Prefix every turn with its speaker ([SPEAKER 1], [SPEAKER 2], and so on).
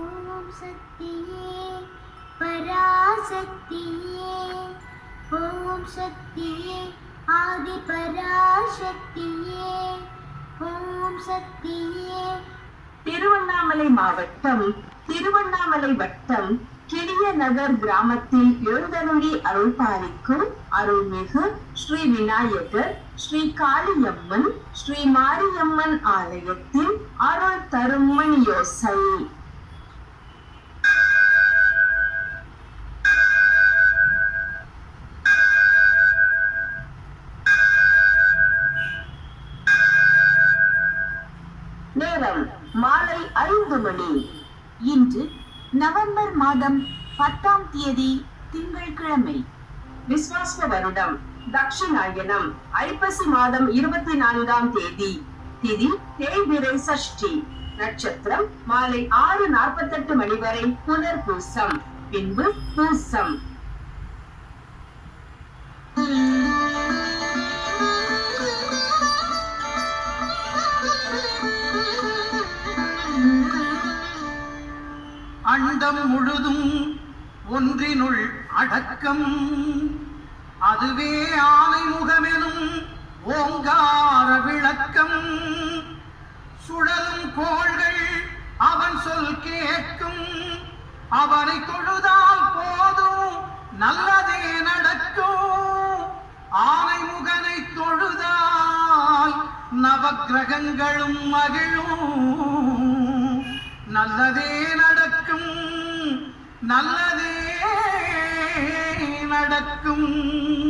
[SPEAKER 1] ஓம் சக்தியே பராசக்தியே. ஓம் சக்தியே ஆதி பராசக்தியே. ஓம் சக்தியே.
[SPEAKER 2] திருவண்ணாமலை மாவட்டம் திருவண்ணாமலை வட்டம் கிளிய நகர் கிராமத்தில் எழுந்தருளி அருள் பாலிக்கும் அருள்மிகு ஸ்ரீ விநாயகர் ஸ்ரீ காளியம்மன் ஸ்ரீ மாரியம்மன் ஆலயத்தில் அருள் தரும் யோசை. நேரம் மாலை ஐந்து மணி.
[SPEAKER 3] இன்று நவம்பர் மாதம் பத்தாம் தேதி திங்கட்கிழமை
[SPEAKER 2] விஸ்வாச வருடம் தக்ஷிணாயனம் ஐப்பசி மாதம் இருபத்தி நான்காம் தேதி. திதி தேய்பிரை சஷ்டி நட்சத்திரம் மாலை ஆறு நாற்பத்தெட்டு மணி வரை புனர் பூசம் பின்பு பூசம்.
[SPEAKER 4] அண்டம் முழுதும் ஒன்றினுள் அடக்கம். அதுவே ஆலை முகமெனும் ஓங்கார விளக்கம். சுழலும் கோள்கள் அவன் சொல் கேட்கும். அவனை தொழுதால் போதும் நல்லதே நடக்கும். ஆனை முகனை தொழுதால் நவக்கிரகங்களும் மகிழும். நல்லதே நடக்கும் நல்லதே நடக்கும்.